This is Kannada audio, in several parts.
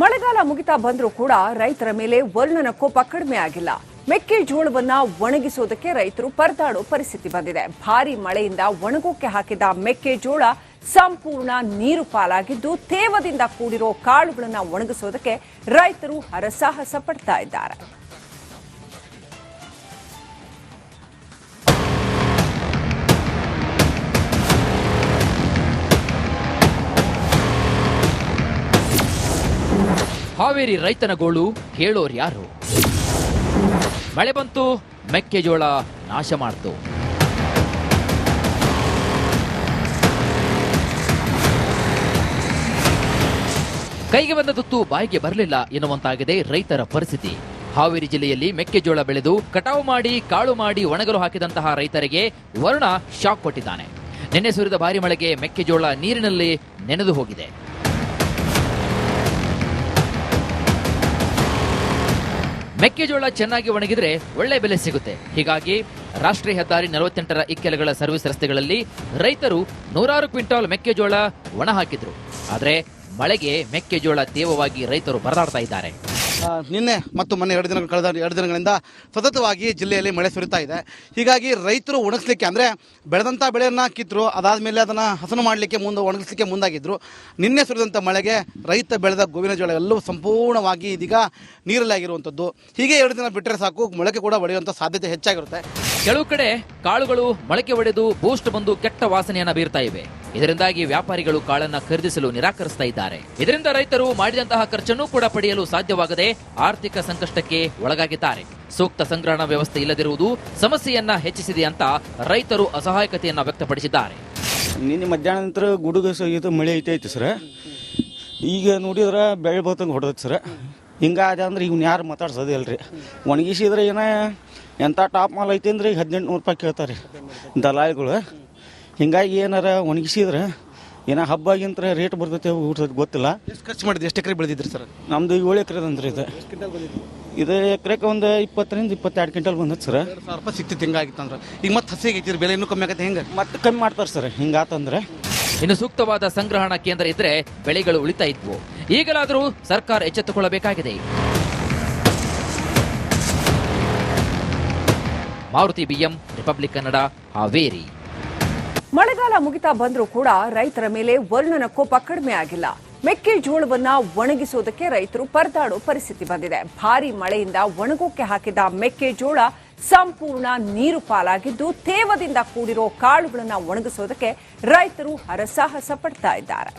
ಮಳೆಗಾಲ ಮುಗಿತಾ ಬಂದರೂ ಕೂಡ ರೈತರ ಮೇಲೆ ವರ್ಣನ ಕೋಪ ಕಡಿಮೆ ಆಗಿಲ್ಲ. ಮೆಕ್ಕೆಜೋಳವನ್ನ ಒಣಗಿಸೋದಕ್ಕೆ ರೈತರು ಪರದಾಡೋ ಪರಿಸ್ಥಿತಿ ಬಂದಿದೆ. ಭಾರಿ ಮಳೆಯಿಂದ ಒಣಗೋಕೆ ಹಾಕಿದ ಮೆಕ್ಕೆಜೋಳ ಸಂಪೂರ್ಣ ನೀರು ಪಾಲಾಗಿದ್ದು, ತೇವದಿಂದ ಕೂಡಿರೋ ಕಾಳುಗಳನ್ನು ಒಣಗಿಸೋದಕ್ಕೆ ರೈತರು ಹರಸಾಹಸ ಪಡ್ತಾ ಇದ್ದಾರೆ. ಹಾವೇರಿ ರೈತನ ಗೋಳು ಕೇಳೋರು ಯಾರು? ಮಳೆ ಬಂತು, ಮೆಕ್ಕೆಜೋಳ ನಾಶ ಮಾಡ್ತು. ಕೈಗೆ ಬಂದ ತುತ್ತು ಬಾಯಿಗೆ ಬರಲಿಲ್ಲ ಎನ್ನುವಂತಾಗಿದೆ ರೈತರ ಪರಿಸ್ಥಿತಿ. ಹಾವೇರಿ ಜಿಲ್ಲೆಯಲ್ಲಿ ಮೆಕ್ಕೆಜೋಳ ಬೆಳೆದು ಕಟಾವು ಮಾಡಿ, ಕಾಳು ಮಾಡಿ ಒಣಗಲು ಹಾಕಿದಂತಹ ರೈತರಿಗೆ ವರುಣ ಶಾಕ್ ಕೊಟ್ಟಿದ್ದಾನೆ. ನಿನ್ನೆ ಸುರಿದ ಭಾರಿ ಮಳೆಗೆ ಮೆಕ್ಕೆಜೋಳ ನೀರಿನಲ್ಲಿ ನೆನೆದು ಹೋಗಿದೆ. ಮೆಕ್ಕೆಜೋಳ ಚೆನ್ನಾಗಿ ಒಣಗಿದ್ರೆ ಒಳ್ಳೆ ಬೆಲೆ ಸಿಗುತ್ತೆ. ಹೀಗಾಗಿ ರಾಷ್ಟ್ರೀಯ ಹೆದ್ದಾರಿ ನಲವತ್ತೆಂಟರ ಇಕ್ಕೆಲಗಳ ಸರ್ವಿಸ್ ರಸ್ತೆಗಳಲ್ಲಿ ರೈತರು ನೂರಾರು ಕ್ವಿಂಟಾಲ್ ಮೆಕ್ಕೆಜೋಳ ಒಣ ಹಾಕಿದ್ರು. ಆದರೆ ಮಳೆಗೆ ಮೆಕ್ಕೆಜೋಳ ತೇವವಾಗಿ ರೈತರು ಬರದಾಡ್ತಾ ಇದ್ದಾರೆ. ನಿನ್ನೆ ಮತ್ತು ಮೊನ್ನೆ ಎರಡು ದಿನಗಳು ಕಳೆದ ಎರಡು ದಿನಗಳಿಂದ ಸತತವಾಗಿ ಜಿಲ್ಲೆಯಲ್ಲಿ ಮಳೆ ಸುರಿತಾ ಇದೆ. ಹೀಗಾಗಿ ರೈತರು ಒಣಗಿಸ್ಲಿಕ್ಕೆ ಅಂದರೆ ಬೆಳೆದಂಥ ಬೆಳೆಯನ್ನು ಕಿತ್ತರು, ಅದಾದಮೇಲೆ ಅದನ್ನು ಹಸನು ಮಾಡಲಿಕ್ಕೆ ಮುಂದೆ ಒಣಗಿಸ್ಲಿಕ್ಕೆ ಮುಂದಾಗಿದ್ದರು ನಿನ್ನೆ ಸುರಿದಂಥ ಮಳೆಗೆ ರೈತ ಬೆಳೆದ ಗೋವಿನ ಜೋಳ ಎಲ್ಲವೂ ಸಂಪೂರ್ಣವಾಗಿ ಇದೀಗ ನೀರಲ್ಲಾಗಿರುವಂಥದ್ದು. ಹೀಗೆ ಎರಡು ದಿನ ಬಿಟ್ಟರೆ ಸಾಕು, ಮೊಳಕೆ ಕೂಡ ಒಡೆಯುವಂಥ ಸಾಧ್ಯತೆ ಹೆಚ್ಚಾಗಿರುತ್ತೆ. ಕೆಲವು ಕಡೆ ಕಾಳುಗಳು ಮೊಳಕೆ ಒಡೆದು ಬೂಸ್ಟ್ ಬಂದು ಕೆಟ್ಟ ವಾಸನೆಯನ್ನು ಬೀರ್ತಾ ಇವೆ. ಇದರಿಂದಾಗಿ ವ್ಯಾಪಾರಿಗಳು ಕಾಳನ್ನ ಖರೀದಿಸಲು ನಿರಾಕರಿಸ್ತಾ ಇದ್ದಾರೆ. ಇದರಿಂದ ರೈತರು ಮಾಡಿದಂತಹ ಖರ್ಚನ್ನು ಕೂಡ ಪಡೆಯಲು ಸಾಧ್ಯವಾಗದೆ ಆರ್ಥಿಕ ಸಂಕಷ್ಟಕ್ಕೆ ಒಳಗಾಗಿದ್ದಾರೆ. ಸೂಕ್ತ ಸಂಗ್ರಹಣಾ ವ್ಯವಸ್ಥೆ ಇಲ್ಲದಿರುವುದು ಸಮಸ್ಯೆಯನ್ನ ಹೆಚ್ಚಿಸಿದೆ ಅಂತ ರೈತರು ಅಸಹಾಯಕತೆಯನ್ನ ವ್ಯಕ್ತಪಡಿಸಿದ್ದಾರೆ. ನಿನ್ನೆ ಮಧ್ಯಾಹ್ನ ನಂತರ ಗುಡುಗು ಸಹಿತ ಮಳೆ ಐತೈತಿ ಸರ್. ಈಗ ನೋಡಿದ್ರೆ ಬೆಳೆ ಬರ್ತಂಗೆ ಹೊಡೆದೈತೆ ಸರ್. ಹಿಂಗಾದ ಅಂದ್ರೆ ಇವ್ನ ಯಾರು ಮಾತಾಡ್ಸೋದೇ ಅಲ್ರಿ ಒಣಗಿಸಿದ್ರೆ ಏನ ಎಂಥ ಟಾಪ್ ಮಾಲ್ ಐತಿ ಅಂದ್ರೆ ಈಗ ಹದಿನೆಂಟು ನೂರು ರೂಪಾಯಿ ಕೇಳ್ತಾರೆ. ದಲಾಳಿಗಳು ಹಿಂಗಾಗಿ ಏನಾರ ಒಣಗಿಸಿದ್ರೆ ಏನೋ ಹಬ್ಬಾಗಿಂತ ರೇಟ್ ಬರ್ತೈತೆ ಊಟದ ಗೊತ್ತಿಲ್ಲ. ಎಷ್ಟು ಖರ್ಚು ಮಾಡಿದ್ರಿ? ಎಷ್ಟು ಎಕರೆ ಬೆಳೆದಿದ್ರಿ ಸರ್? ನಮ್ದು ಏಳು ಎಕರೆ ಅಂದ್ರೆ ಇದು. ಇದು ಎಕರೆಗೆ ಒಂದು ಇಪ್ಪತ್ತರಿಂದ ಇಪ್ಪತ್ತೆರಡು ಕ್ವಿಂಟಲ್ ಬಂದೈತೆ ಸರ್. ಎರಡು ಸಾವಿರ ರೂಪಾಯಿ ಸಿಕ್ತಿತ್ತು ಹಿಂಗಾಗಿತ್ತು ಅಂದ್ರೆ. ಈಗ ಮತ್ತೆ ಹಸಿ ಆಗೈತಿ ಬೆಲೆ ಇನ್ನೂ ಕಮ್ಮಿ ಆಗತ್ತೆ ಹೆಂಗೆ? ಮತ್ತೆ ಕಮ್ಮಿ ಮಾಡ್ತಾರೆ ಸರ್ ಹಿಂಗಾತಂದ್ರೆ. ಇನ್ನು ಸೂಕ್ತವಾದ ಸಂಗ್ರಹಣಾ ಕೇಂದ್ರ ಇದ್ರೆ ಬೆಳೆಗಳು ಉಳಿತಾ ಇದ್ವು. ಈಗಲಾದರೂ ಸರ್ಕಾರ ಎಚ್ಚೆತ್ತುಕೊಳ್ಳಬೇಕಾಗಿದೆ. Maruti BM Republic Kannada Haveri. ಮಳೆಗಾಲ ಮುಗಿತಾ ಬಂದರೂ ಕೂಡ ರೈತರ ಮೇಲೆ ವರ್ಣನ ಕೋಪ ಕಡಿಮೆ ಆಗಿಲ್ಲ. ಮೆಕ್ಕೆಜೋಳವನ್ನ ಒಣಗಿಸೋದಕ್ಕೆ ರೈತರು ಪರದಾಡೋ ಪರಿಸ್ಥಿತಿ ಬಂದಿದೆ. ಭಾರಿ ಮಳೆಯಿಂದ ಒಣಗೋಕೆ ಹಾಕಿದ ಮೆಕ್ಕೆಜೋಳ ಸಂಪೂರ್ಣ ನೀರು ಪಾಲಾಗಿದ್ದು, ತೇವದಿಂದ ಕೂಡಿರೋ ಕಾಳುಗಳನ್ನು ಒಣಗಿಸೋದಕ್ಕೆ ರೈತರು ಹರಸಾಹಸ ಪಡ್ತಾ ಇದ್ದಾರೆ.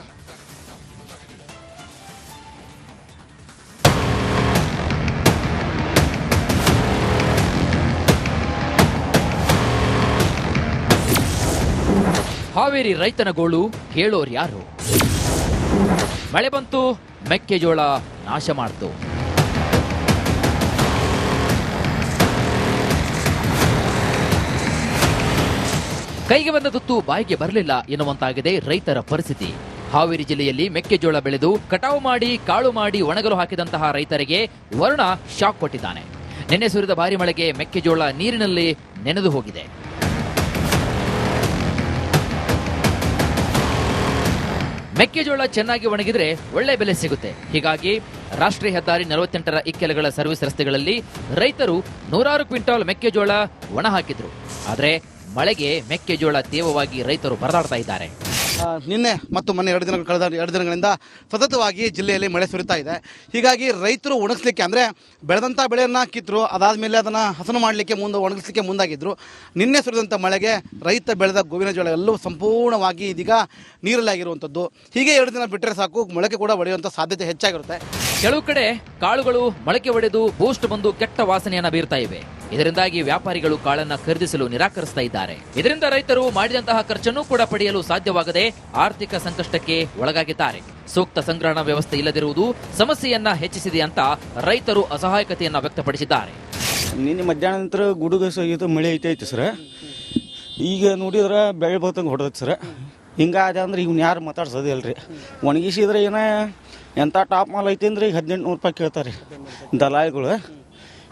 ಹಾವೇರಿ ರೈತನ ಗೋಳು ಕೇಳೋರು ಯಾರು? ಮಳೆ ಬಂತು, ಮೆಕ್ಕೆಜೋಳ ನಾಶ ಮಾಡ್ತು. ಕೈಗೆ ಬಂದ ತುತ್ತು ಬಾಯಿಗೆ ಬರಲಿಲ್ಲ ಎನ್ನುವಂತಾಗಿದೆ ರೈತರ ಪರಿಸ್ಥಿತಿ. ಹಾವೇರಿ ಜಿಲ್ಲೆಯಲ್ಲಿ ಮೆಕ್ಕೆಜೋಳ ಬೆಳೆದು ಕಟಾವು ಮಾಡಿ, ಕಾಳು ಮಾಡಿ ಒಣಗಲು ಹಾಕಿದಂತಹ ರೈತರಿಗೆ ವರುಣ ಶಾಕ್ ಕೊಟ್ಟಿದ್ದಾನೆ. ನಿನ್ನೆ ಸುರಿದ ಭಾರಿ ಮಳೆಗೆ ಮೆಕ್ಕೆಜೋಳ ನೀರಿನಲ್ಲಿ ನೆನೆದು ಹೋಗಿದೆ. ಮೆಕ್ಕೆಜೋಳ ಚೆನ್ನಾಗಿ ಒಣಗಿದ್ರೆ ಒಳ್ಳೆ ಬೆಲೆ ಸಿಗುತ್ತೆ. ಹೀಗಾಗಿ ರಾಷ್ಟ್ರೀಯ ಹೆದ್ದಾರಿ ನಲವತ್ತೆಂಟರ ಇಕ್ಕೆಲಗಳ ಸರ್ವಿಸ್ ರಸ್ತೆಗಳಲ್ಲಿ ರೈತರು ನೂರಾರು ಕ್ವಿಂಟಾಲ್ ಮೆಕ್ಕೆಜೋಳ ಒಣ ಹಾಕಿದ್ರು. ಆದರೆ ಮಳೆಗೆ ಮೆಕ್ಕೆಜೋಳ ತೇವವಾಗಿ ರೈತರು ಬರದಾಡ್ತಾ ಇದ್ದಾರೆ. ನಿನ್ನೆ ಮತ್ತು ಮೊನ್ನೆ ಎರಡು ದಿನಗಳು ಕಳೆದ ಎರಡು ದಿನಗಳಿಂದ ಸತತವಾಗಿ ಜಿಲ್ಲೆಯಲ್ಲಿ ಮಳೆ ಸುರಿತಾ ಇದೆ. ಹೀಗಾಗಿ ರೈತರು ಒಣಗಿಸ್ಲಿಕ್ಕೆ ಅಂದರೆ ಬೆಳೆದಂಥ ಬೆಳೆಯನ್ನು ಕಿತ್ತರು, ಅದಾದಮೇಲೆ ಅದನ್ನು ಹಸನು ಮಾಡಲಿಕ್ಕೆ ಮುಂದೆ ಒಣಗಿಸ್ಲಿಕ್ಕೆ ಮುಂದಾಗಿದ್ದರು ನಿನ್ನೆ ಸುರಿದಂಥ ಮಳೆಗೆ ರೈತ ಬೆಳೆದ ಗೋವಿನ ಜೋಳ ಎಲ್ಲವೂ ಸಂಪೂರ್ಣವಾಗಿ ಇದೀಗ ನೀರಲ್ಲಾಗಿರುವಂಥದ್ದು. ಹೀಗೆ ಎರಡು ದಿನ ಬಿಟ್ಟರೆ ಸಾಕು, ಮೊಳಕೆ ಕೂಡ ಒಡೆಯುವಂಥ ಸಾಧ್ಯತೆ ಹೆಚ್ಚಾಗಿರುತ್ತೆ. ಕೆಲವು ಕಡೆ ಕಾಳುಗಳು ಮೊಳಕೆ ಒಡೆದು ಬೂಸ್ಟ್ ಬಂದು ಕೆಟ್ಟ ವಾಸನೆಯನ್ನು ಬೀರ್ತಾ ಇವೆ. ಇದರಿಂದಾಗಿ ವ್ಯಾಪಾರಿಗಳು ಕಾಳನ್ನ ಖರೀದಿಸಲು ನಿರಾಕರಿಸ್ತಾ ಇದ್ದಾರೆ. ಇದರಿಂದ ರೈತರು ಮಾಡಿದಂತಹ ಖರ್ಚನ್ನು ಕೂಡ ಪಡೆಯಲು ಸಾಧ್ಯವಾಗದೆ ಆರ್ಥಿಕ ಸಂಕಷ್ಟಕ್ಕೆ ಒಳಗಾಗಿದ್ದಾರೆ. ಸೂಕ್ತ ಸಂಗ್ರಹಣಾ ವ್ಯವಸ್ಥೆ ಇಲ್ಲದಿರುವುದು ಸಮಸ್ಯೆಯನ್ನ ಹೆಚ್ಚಿಸಿದೆ ಅಂತ ರೈತರು ಅಸಹಾಯಕತೆಯನ್ನ ವ್ಯಕ್ತಪಡಿಸಿದ್ದಾರೆ. ನಿನ್ನೆ ಮಧ್ಯಾಹ್ನ ನಂತರ ಗುಡುಗು ಸಹಿತ ಮಳೆ ಐತೈತಿ ಸರ್. ಈಗ ನೋಡಿದ್ರೆ ಬೆಳೆ ಬರ್ತಂಗೆ ಹೊಡೆದೈತೆ ಸರ್. ಹಿಂಗಾದ ಅಂದ್ರೆ ಇವ್ನು ಯಾರು ಮಾತಾಡ್ಸೋದೇ ಅಲ್ರಿ ಒಣಗಿಸಿದ್ರೆ ಏನ ಎಂಥ ಟಾಪ್ ಮಾಲ್ ಐತಿ ಅಂದ್ರೆ ಈಗ ಹದಿನೆಂಟು ನೂರು ರೂಪಾಯಿ ಕೇಳ್ತಾರೆ ದಲಾಳಿಗಳು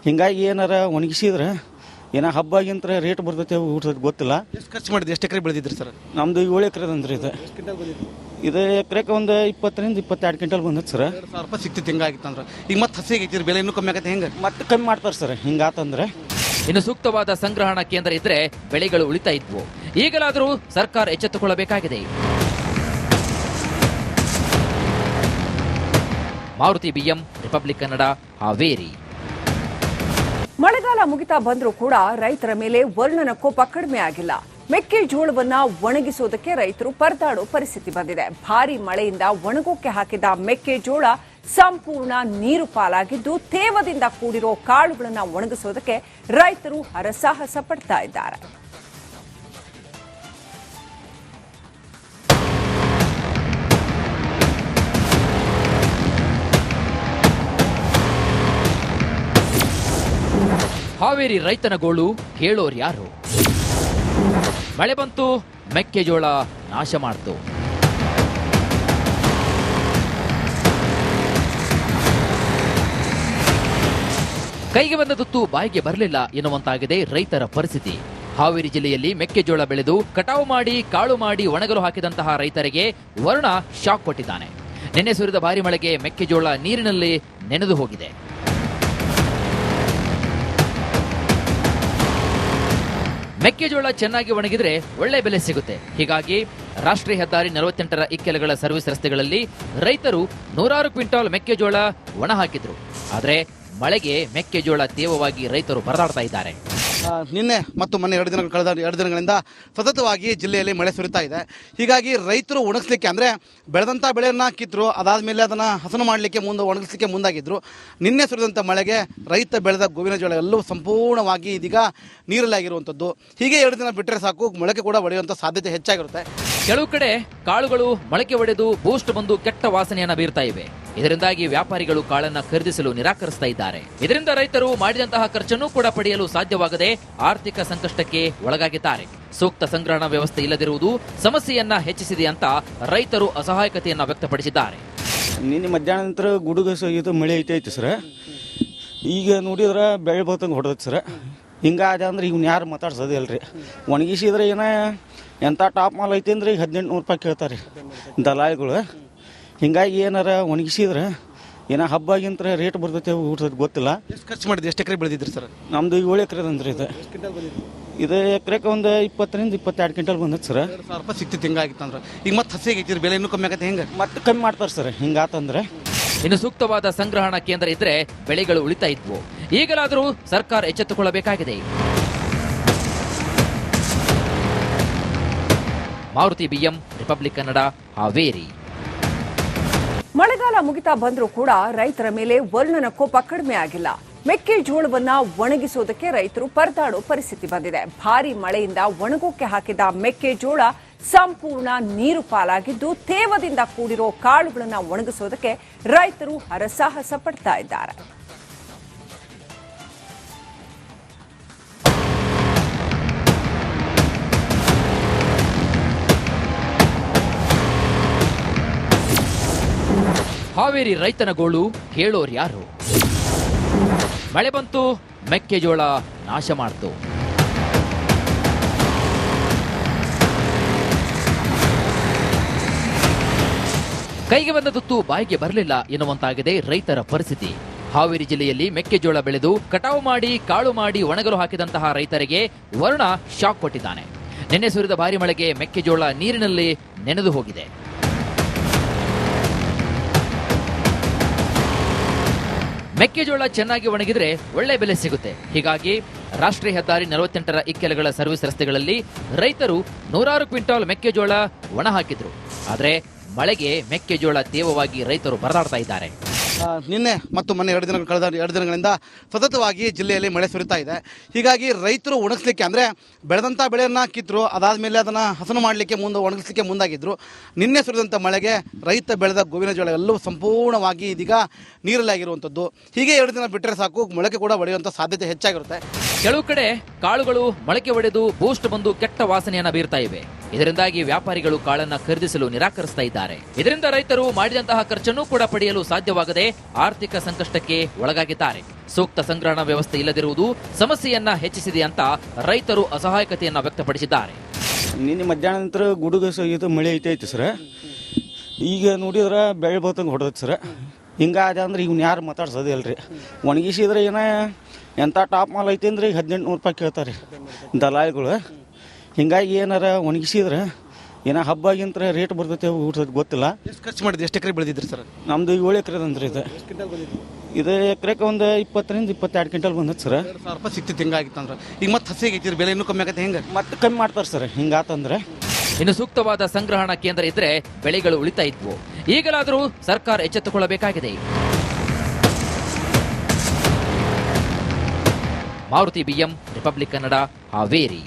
ಹಿಂಗಾಗಿ ಏನಾರ ಒಣಗಿಸಿದ್ರೆ ಏನೋ ಹಬ್ಬ ಆಗಿಂತ್ರ ರೇಟ್ ಬರ್ತೈತೆ ಊಟದ ಗೊತ್ತಿಲ್ಲ. ಎಷ್ಟು ಖರ್ಚು ಮಾಡಿದ್ರಿ? ಎಷ್ಟು ಎಕರೆ ಬೆಳೆದಿದ್ರಿ ಸರ್? ನಮ್ದು ಏಳು ಎಕರೆ ಅಂದ್ರೆ ಇದು. ಇದು ಎಕರೆಗೆ ಒಂದು ಇಪ್ಪತ್ತರಿಂದ ಇಪ್ಪತ್ತೆರಡು ಕ್ವಿಂಟಲ್ ಬಂದೈತೆ ಸರ್. ಎರಡು ಸಾವಿರ ರೂಪಾಯಿ ಸಿಕ್ತಿತ್ತು ಹಿಂಗಾಗಿತ್ತು ಅಂದ್ರೆ. ಈಗ ಮತ್ತೆ ಹಸಿಗೆ ಐತಿರಿ ಬೆಲೆ ಇನ್ನೂ ಕಮ್ಮಿ ಆಗತ್ತೆ ಹೆಂಗೆ? ಮತ್ತೆ ಕಮ್ಮಿ ಮಾಡ್ತಾರೆ ಸರ್ ಹಿಂಗಾತಂದ್ರೆ. ಇನ್ನು ಸೂಕ್ತವಾದ ಸಂಗ್ರಹಣಾ ಕೇಂದ್ರ ಇದ್ರೆ ಬೆಳೆಗಳು ಉಳಿತಾ ಇದ್ವು. ಈಗಲಾದರೂ ಸರ್ಕಾರ ಎಚ್ಚೆತ್ತುಕೊಳ್ಳಬೇಕಾಗಿದೆ. Maruti BM Republic Kannada Haveri. ಮಳೆಗಾಲ ಮುಗಿತಾ ಬಂದರೂ ಕೂಡ ರೈತರ ಮೇಲೆ ವರ್ಣನ ಕೋಪ ಕಡಿಮೆ ಆಗಿಲ್ಲ. ಮೆಕ್ಕೆಜೋಳವನ್ನ ಒಣಗಿಸೋದಕ್ಕೆ ರೈತರು ಪರದಾಡೋ ಪರಿಸ್ಥಿತಿ ಬಂದಿದೆ. ಭಾರಿ ಮಳೆಯಿಂದ ಒಣಗೋಕೆ ಹಾಕಿದ ಮೆಕ್ಕೆಜೋಳ ಸಂಪೂರ್ಣ ನೀರು ಪಾಲಾಗಿದ್ದು, ತೇವದಿಂದ ಕೂಡಿರೋ ಕಾಳುಗಳನ್ನು ಒಣಗಿಸೋದಕ್ಕೆ ರೈತರು ಹರಸಾಹಸ ಪಡ್ತಾ ಇದ್ದಾರೆ. ಹಾವೇರಿ ರೈತನ ಗೋಳು ಕೇಳೋರ್ ಯಾರು? ಮಳೆ ಬಂತು, ಮೆಕ್ಕೆಜೋಳ ನಾಶ ಮಾಡ್ತು. ಕೈಗೆ ಬಂದ ತುತ್ತು ಬಾಯಿಗೆ ಬರಲಿಲ್ಲ ಎನ್ನುವಂತಾಗಿದೆ ರೈತರ ಪರಿಸ್ಥಿತಿ. ಹಾವೇರಿ ಜಿಲ್ಲೆಯಲ್ಲಿ ಮೆಕ್ಕೆಜೋಳ ಬೆಳೆದು ಕಟಾವು ಮಾಡಿ, ಕಾಳು ಮಾಡಿ ಒಣಗಲು ಹಾಕಿದಂತಹ ರೈತರಿಗೆ ವರುಣ ಶಾಕ್ ಕೊಟ್ಟಿದ್ದಾನೆ. ನಿನ್ನೆ ಸುರಿದ ಭಾರಿ ಮಳೆಗೆ ಮೆಕ್ಕೆಜೋಳ ನೀರಿನಲ್ಲಿ ನೆನೆದು ಹೋಗಿದೆ. ಮೆಕ್ಕೆಜೋಳ ಚೆನ್ನಾಗಿ ಒಣಗಿದ್ರೆ ಒಳ್ಳೆ ಬೆಲೆ ಸಿಗುತ್ತೆ. ಹೀಗಾಗಿ ರಾಷ್ಟ್ರೀಯ ಹೆದ್ದಾರಿ ನಲವತ್ತೆಂಟರ ಇಕ್ಕೆಲಗಳ ಸರ್ವಿಸ್ ರಸ್ತೆಗಳಲ್ಲಿ ರೈತರು ನೂರಾರು ಕ್ವಿಂಟಾಲ್ ಮೆಕ್ಕೆಜೋಳ ಒಣ ಹಾಕಿದ್ರು. ಆದರೆ ಮಳೆಗೆ ಮೆಕ್ಕೆಜೋಳ ತೇವವಾಗಿ ರೈತರು ಪರದಾಡ್ತಾ ಇದ್ದಾರೆ. ನಿನ್ನೆ ಮತ್ತು ಮೊನ್ನೆ ಎರಡು ದಿನಗಳು ಕಳೆದ ಎರಡು ದಿನಗಳಿಂದ ಸತತವಾಗಿ ಜಿಲ್ಲೆಯಲ್ಲಿ ಮಳೆ ಸುರಿತಾ ಇದೆ. ಹೀಗಾಗಿ ರೈತರು ಒಣಗಿಸ್ಲಿಕ್ಕೆ ಅಂದರೆ ಬೆಳೆದಂಥ ಬೆಳೆಯನ್ನು ಕಿತ್ತರು, ಅದಾದಮೇಲೆ ಅದನ್ನು ಹಸನು ಮಾಡಲಿಕ್ಕೆ ಮುಂದೆ ಒಣಗಿಸ್ಲಿಕ್ಕೆ ಮುಂದಾಗಿದ್ದರು ನಿನ್ನೆ ಸುರಿದಂಥ ಮಳೆಗೆ ರೈತ ಬೆಳೆದ ಗೋವಿನ ಜೋಳ ಎಲ್ಲವೂ ಸಂಪೂರ್ಣವಾಗಿ ಇದೀಗ ನೀರಲ್ಲಾಗಿರುವಂಥದ್ದು ಹೀಗೆ ಎರಡು ದಿನ ಬಿಟ್ಟರೆ ಸಾಕು, ಮೊಳಕೆ ಕೂಡ ಒಡೆಯುವಂಥ ಸಾಧ್ಯತೆ ಹೆಚ್ಚಾಗಿರುತ್ತೆ. ಕೆಲವು ಕಡೆ ಕಾಳುಗಳು ಮೊಳಕೆ ಒಡೆದು ಬೂಸ್ಟ್ ಬಂದು ಕೆಟ್ಟ ವಾಸನೆಯನ್ನು ಬೀರ್ತಾ ಇವೆ. ಇದರಿಂದಾಗಿ ವ್ಯಾಪಾರಿಗಳು ಕಾಳನ್ನ ಖರೀದಿಸಲು ನಿರಾಕರಿಸ್ತಾ ಇದ್ದಾರೆ. ಇದರಿಂದ ರೈತರು ಮಾಡಿದಂತಹ ಖರ್ಚನ್ನು ಕೂಡ ಪಡೆಯಲು ಸಾಧ್ಯವಾಗದೆ ಆರ್ಥಿಕ ಸಂಕಷ್ಟಕ್ಕೆ ಒಳಗಾಗಿದ್ದಾರೆ. ಸೂಕ್ತ ಸಂಗ್ರಹಣಾ ವ್ಯವಸ್ಥೆ ಇಲ್ಲದಿರುವುದು ಸಮಸ್ಯೆಯನ್ನ ಹೆಚ್ಚಿಸಿದೆ ಅಂತ ರೈತರು ಅಸಹಾಯಕತೆಯನ್ನ ವ್ಯಕ್ತಪಡಿಸಿದ್ದಾರೆ. ನಿನ್ನೆ ಮಧ್ಯಾಹ್ನ ನಂತರ ಗುಡುಗು ಮಳೆ ಐತೈತಿ ಸರ್. ಈಗ ನೋಡಿದ್ರೆ ಬೆಳೆ ಬರ್ತಂಗೆ ಹೊಡೆದೈತೆ ಸರ್. ಹಿಂಗಾದ ಅಂದ್ರೆ ಇವ್ನ ಯಾರು ಮಾತಾಡ್ಸೋದೇ ಅಲ್ರಿ ಒಣಗಿಸಿದ್ರೆ ಏನ ಎಂಥ ಟಾಪ್ ಮಾಲ್ ಐತಿ ಅಂದ್ರೆ ಈಗ ಹದಿನೆಂಟು ನೂರು ರೂಪಾಯಿ ಕೇಳ್ತಾರೆ ದಲಾಳಿಗಳು ಹಿಂಗಾಗಿ ಏನಾರ ಒಣಗಿಸಿದ್ರೆ ಏನೋ ಹಬ್ಬ ಆಗಿಂತ್ರ ರೇಟ್ ಬರ್ತೈತೆ ಊಟದ ಗೊತ್ತಿಲ್ಲ. ಎಷ್ಟು ಖರ್ಚು ಮಾಡಿದ್ರಿ? ಎಷ್ಟು ಎಕರೆ ಬೆಳೆದಿದ್ರಿ ಸರ್? ನಮ್ದು ಏಳು ಎಕರೆ ಅಂದ್ರೆ ಇದು. ಇದು ಎಕರೆಗೆ ಒಂದು ಇಪ್ಪತ್ತರಿಂದ ಇಪ್ಪತ್ತೆರಡು ಕ್ವಿಂಟಲ್ ಬಂದೈತೆ ಸರ್. ಎರಡು ಸಾವಿರ ರೂಪಾಯಿ ಸಿಕ್ತಿತ್ತು ಹಿಂಗಾಗಿತ್ತು ಅಂದ್ರೆ. ಈಗ ಮತ್ತೆ ಹಸಿಗೆ ಐತಿ ಬೆಲೆ ಇನ್ನೂ ಕಮ್ಮಿ ಆಗತ್ತೆ ಹೆಂಗೆ? ಮತ್ತೆ ಕಮ್ಮಿ ಮಾಡ್ತಾರೆ ಸರ್ ಹಿಂಗಾತಂದ್ರೆ ಇನ್ನು ಸೂಕ್ತವಾದ ಸಂಗ್ರಹಣಾ ಕೇಂದ್ರ ಇದ್ರೆ ಬೆಳೆಗಳು ಉಳಿತಾ ಇದ್ವು. ಈಗಲಾದರೂ ಸರ್ಕಾರ ಎಚ್ಚೆತ್ತುಕೊಳ್ಳಬೇಕಾಗಿದೆ. Maruti BM Republic Kannada Haveri. ಮಳೆಗಾಲ ಮುಗಿತಾ ಬಂದರೂ ಕೂಡ ರೈತರ ಮೇಲೆ ವರ್ಣನ ಕೋಪ ಕಡಿಮೆ ಆಗಿಲ್ಲ. ಮೆಕ್ಕೆಜೋಳವನ್ನ ಒಣಗಿಸೋದಕ್ಕೆ ರೈತರು ಪರದಾಡೋ ಪರಿಸ್ಥಿತಿ ಬಂದಿದೆ. ಭಾರಿ ಮಳೆಯಿಂದ ಒಣಗೋಕೆ ಹಾಕಿದ ಮೆಕ್ಕೆಜೋಳ ಸಂಪೂರ್ಣ ನೀರು ಪಾಲಾಗಿದ್ದು ತೇವದಿಂದ ಕೂಡಿರೋ ಕಾಳುಗಳನ್ನು ಒಣಗಿಸೋದಕ್ಕೆ ರೈತರು ಹರಸಾಹಸ ಪಡ್ತಾ ಇದ್ದಾರೆ. ಹಾವೇರಿ ರೈತನ ಗೋಳು ಹೇಳೋರು ಯಾರು? ಮಳೆ ಬಂತು, ಮೆಕ್ಕೆಜೋಳ ನಾಶ ಮಾಡ್ತು. ಕೈಗೆ ಬಂದ ತುತ್ತು ಬಾಯಿಗೆ ಬರಲಿಲ್ಲ ಎನ್ನುವಂತಾಗಿದೆ ರೈತರ ಪರಿಸ್ಥಿತಿ. ಹಾವೇರಿ ಜಿಲ್ಲೆಯಲ್ಲಿ ಮೆಕ್ಕೆಜೋಳ ಬೆಳೆದು ಕಟಾವು ಮಾಡಿ, ಕಾಳು ಮಾಡಿ ಒಣಗಲು ಹಾಕಿದಂತಹ ರೈತರಿಗೆ ವರುಣ ಶಾಕ್ ಕೊಟ್ಟಿದ್ದಾನೆ. ನಿನ್ನೆ ಸುರಿದ ಭಾರಿ ಮಳೆಗೆ ಮೆಕ್ಕೆಜೋಳ ನೀರಿನಲ್ಲಿ ನೆನೆದು ಹೋಗಿದೆ. ಮೆಕ್ಕೆಜೋಳ ಚೆನ್ನಾಗಿ ಒಣಗಿದ್ರೆ ಒಳ್ಳೆ ಬೆಲೆ ಸಿಗುತ್ತೆ. ಹೀಗಾಗಿ ರಾಷ್ಟ್ರೀಯ ಹೆದ್ದಾರಿ ನಲವತ್ತೆಂಟರ ಇಕ್ಕೆಲಗಳ ಸರ್ವಿಸ್ ರಸ್ತೆಗಳಲ್ಲಿ ರೈತರು ನೂರಾರು ಕ್ವಿಂಟಾಲ್ ಮೆಕ್ಕೆಜೋಳ ಒಣ ಹಾಕಿದ್ರು. ಆದರೆ ಮಳೆಗೆ ಮೆಕ್ಕೆಜೋಳ ತೇವವಾಗಿ ರೈತರು ಪರದಾಡ್ತಾ ಇದ್ದಾರೆ. ನಿನ್ನೆ ಮತ್ತು ಮೊನ್ನೆ ಎರಡು ದಿನಗಳು ಕಳೆದ ಎರಡು ದಿನಗಳಿಂದ ಸತತವಾಗಿ ಜಿಲ್ಲೆಯಲ್ಲಿ ಮಳೆ ಸುರಿತಾ ಇದೆ. ಹೀಗಾಗಿ ರೈತರು ಒಣಗಿಸ್ಲಿಕ್ಕೆ ಅಂದರೆ ಬೆಳೆದಂಥ ಬೆಳೆಯನ್ನು ಕಿತ್ತರು, ಅದಾದಮೇಲೆ ಅದನ್ನು ಹಸನು ಮಾಡಲಿಕ್ಕೆ ಮುಂದೆ ಒಣಗಿಸ್ಲಿಕ್ಕೆ ಮುಂದಾಗಿದ್ದರು ನಿನ್ನೆ ಸುರಿದಂಥ ಮಳೆಗೆ ರೈತ ಬೆಳೆದ ಗೋವಿನ ಜೋಳ ಎಲ್ಲವೂ ಸಂಪೂರ್ಣವಾಗಿ ಇದೀಗ ನೀರಲ್ಲಾಗಿರುವಂಥದ್ದು. ಹೀಗೆ ಎರಡು ದಿನ ಬಿಟ್ಟರೆ ಸಾಕು, ಮೊಳಕೆ ಕೂಡ ಒಡೆಯುವಂಥ ಸಾಧ್ಯತೆ ಹೆಚ್ಚಾಗಿರುತ್ತೆ. ಕೆಲವು ಕಡೆ ಕಾಳುಗಳು ಮೊಳಕೆ ಒಡೆದು ಬೂಸ್ಟ್ ಬಂದು ಕೆಟ್ಟ ವಾಸನೆಯನ್ನು ಬೀರ್ತಾ ಇವೆ. ಇದರಿಂದಾಗಿ ವ್ಯಾಪಾರಿಗಳು ಕಾಳನ್ನ ಖರೀದಿಸಲು ನಿರಾಕರಿಸ್ತಾ ಇದ್ದಾರೆ. ಇದರಿಂದ ರೈತರು ಮಾಡಿದಂತಹ ಖರ್ಚನ್ನು ಕೂಡ ಪಡೆಯಲು ಸಾಧ್ಯವಾಗದೆ ಆರ್ಥಿಕ ಸಂಕಷ್ಟಕ್ಕೆ ಒಳಗಾಗಿದ್ದಾರೆ. ಸೂಕ್ತ ಸಂಗ್ರಹಣಾ ವ್ಯವಸ್ಥೆ ಇಲ್ಲದಿರುವುದು ಸಮಸ್ಯೆಯನ್ನ ಹೆಚ್ಚಿಸಿದೆ ಅಂತ ರೈತರು ಅಸಹಾಯಕತೆಯನ್ನ ವ್ಯಕ್ತಪಡಿಸಿದ್ದಾರೆ. ನಿನ್ನೆ ಮಧ್ಯಾಹ್ನ ನಂತರ ಗುಡುಗು ಸಹಿತ ಮಳೆ ಐತೈತಿ ಸರ್. ಈಗ ನೋಡಿದ್ರೆ ಬೆಳೆ ಬತ್ತಂಗೆ ಹೊಡೆದೈತೆ ಸರ್. ಹಿಂಗಾದ ಅಂದ್ರೆ ಇವ್ನ ಯಾರು ಮಾತಾಡ್ಸೋದೇ ಅಲ್ರಿ ಒಣಗಿಸಿದ್ರೆ ಏನ ಎಂಥ ಟಾಪ್ ಮಾಲ್ ಐತಿ ಅಂದ್ರೆ ಈಗ ಹದಿನೆಂಟು ನೂರು ರೂಪಾಯಿ ಕೇಳ್ತಾರೆ. ದಲಾಳಿಗಳು ಹಿಂಗಾಗಿ ಏನಾರ ಒಣಗಿಸಿದ್ರೆ ಏನೋ ಹಬ್ಬ ಆಗಿಂತ್ರ ರೇಟ್ ಬರ್ತೈತೆ ಊಟದ ಗೊತ್ತಿಲ್ಲ. ಎಷ್ಟು ಖರ್ಚು ಮಾಡಿದ್ರಿ? ಎಷ್ಟು ಎಕರೆ ಬೆಳೆದಿದ್ರಿ ಸರ್? ನಮ್ದು ಏಳು ಎಕರೆ ಅಂದ್ರೆ ಇದು. ಇದು ಎಕರೆಗೆ ಒಂದು ಇಪ್ಪತ್ತರಿಂದ ಇಪ್ಪತ್ತೆರಡು ಕ್ವಿಂಟಲ್ ಬಂದೈತೆ ಸರ್. ಎರಡು ಸಾವಿರ ರೂಪಾಯಿ ಸಿಕ್ತಿತ್ತು ಹಿಂಗಾಗಿತ್ತು ಅಂದ್ರೆ. ಈಗ ಮತ್ತೆ ಹಸಿ ಆಗೈತಿ ಬೆಲೆ ಇನ್ನೂ ಕಮ್ಮಿ ಆಗತ್ತೆ ಹೆಂಗೆ? ಮತ್ತೆ ಕಮ್ಮಿ ಮಾಡ್ತಾರೆ ಸರ್ ಹಿಂಗಾತಂದ್ರೆ ಇನ್ನು ಸೂಕ್ತವಾದ ಸಂಗ್ರಹಣಾ ಕೇಂದ್ರ ಇದ್ರೆ ಬೆಳೆಗಳು ಉಳಿತಾ ಇದ್ವು. ಈಗಲಾದರೂ ಸರ್ಕಾರ ಎಚ್ಚೆತ್ತುಕೊಳ್ಳಬೇಕಾಗಿದೆ. Maruti BM Republic Kannada Haveri.